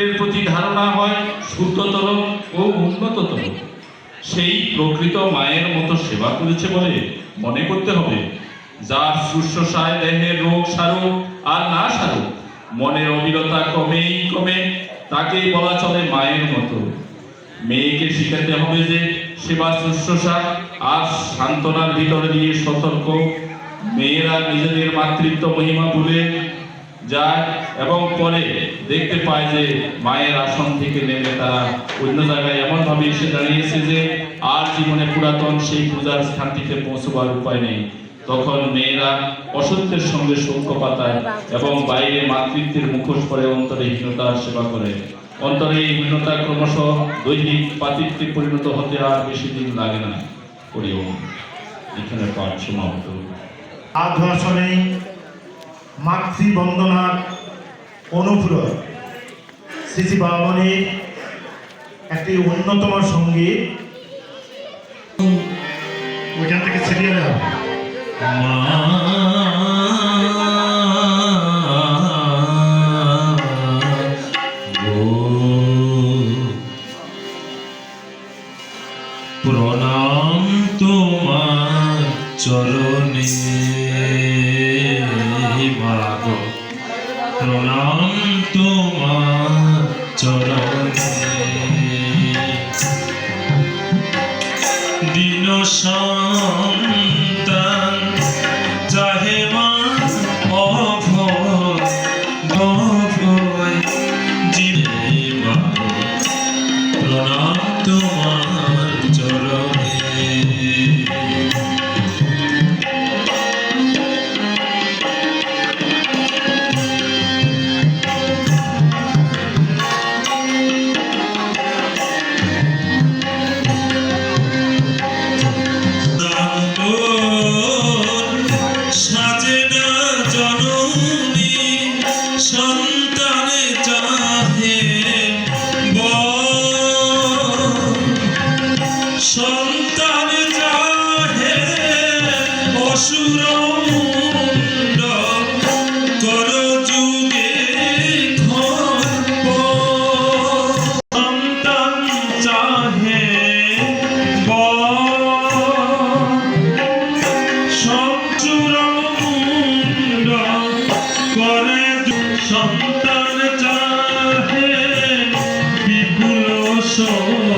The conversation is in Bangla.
এর প্রতি ধারণা হয় শুদ্ধতর ও উন্নততর। সেই প্রকৃত মায়ের মতো সেবা করেছে বলে মনে করতে হবে। যার শুশ্রূষায় দেহের রোগ সারুক আর না সারুক, মনের অবিরতা কমেই কমে তাকেই বলা চলে মায়ের মতো। মেয়েকে শিখাতে হবে যে সেবা শুশ্রূষা আর সান্ত্বনার ভিতরে দিয়ে সতর্ক। মেয়েরা নিজেদের মাতৃত্ব মহিমা ভুলে যায় এবং পরে দেখতে পায় যে মায়ের আসন থেকে নেমে তারা অন্য জায়গায় এমনভাবে এসে দাঁড়িয়েছে যে আর জীবনে পুরাতন সেই পূজার স্থানটিতে পৌঁছবার উপায় নেই। তখন মেয়েরা অসত্যের সঙ্গে সৌক্য পাতায় এবং বাইরে মাতৃত্বের মুখোশ পরে অন্তরে হীনতার সেবা করে। অন্তরে এই হীনতা ক্রমশ দৈহিক পাতিত্বে পরিণত হতে আর বেশি দিন লাগে না। করিও এখানে পাঠ সমাপ্ত। আধ্যাসনে মাতৃবন্দনার অনুপ্রয় শ্রী বামনের একটি অন্যতম সংগীত ওইখান থেকে সিরিয়ালে হবে প্রণাম তোমার চরণে। প্রণাম তোমার চরণে। দিন সন্তান চাহে মা অভয় অভয় জীবে মাগো প্রণাম তোমার সন্তান চাহে বিপুল সম